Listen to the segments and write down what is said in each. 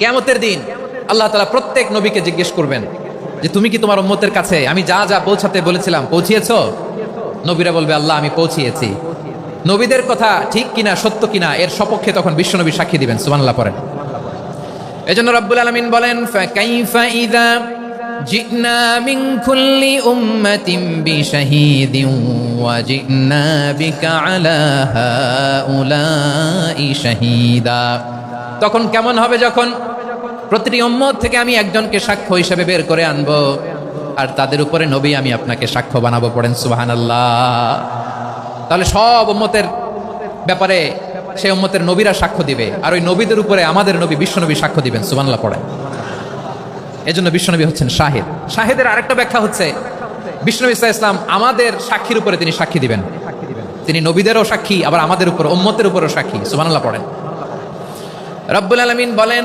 কেয়ামতের দিন আল্লাহ তালা প্রত্যেক নবীকে জিজ্ঞেস করবেন যে তুমি কি তোমার উম্মতের কাছে, আমি যা যা পৌঁছাতে বলেছিলাম, পৌঁছিয়েছো? নবীরা বলবে, আল্লাহ, আমি পৌঁছিয়েছি। নবীদের কথা ঠিক কিনা, সত্য কিনা, এর সপক্ষে তখন বিশ্বনবী সাক্ষী দিবেন, সুবহানাল্লাহ পড়েন। এজন্য রব্বুল আলামিন বলেন তখন কেমন হবে যখন প্রতিটি উম্মত থেকে আমি একজনকে সাক্ষ্য হিসেবে বের করে আনব। আর তাদের উপরে নবী আমি আপনাকে সাক্ষ্য বানাবো, পড়েন সুবহানাল্লাহ। তাহলে সব উম্মতের ব্যাপারে সে উম্মতের নবীরা সাক্ষ্য দিবে। আর ওই নবীদের উপরে আমাদের নবী বিশ্বনবী সাক্ষ্য দিবেন, সুবহানাল্লাহ পড়ে এজন্য বিশ্বনবী হচ্ছেন শাহিদ। শাহিদের আরেকটা ব্যাখ্যা হচ্ছে বিষ্ণনবী ইসলাম ইসলাম আমাদের সাক্ষীর উপরে তিনি সাক্ষী দিবেন। তিনি নবীদেরও সাক্ষী, আবার আমাদের উপর, উম্মতের উপরও সাক্ষী, সুবহানাল্লাহ পড়েন। রব্বুল আলমিন বলেন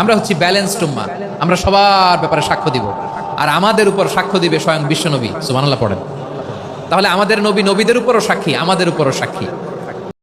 আমরা হচ্ছি ব্যালেন্সড উম্মা আমরা সবার ব্যাপারে সাক্ষ্য দিব। আর আমাদের উপর সাক্ষ্য দিবে স্বয়ং বিশ্বনবী সুবহানাল্লাহ পড়েন। তাহলে আমাদের নবী নবীদের উপরও সাক্ষী, আমাদের উপরও সাক্ষী।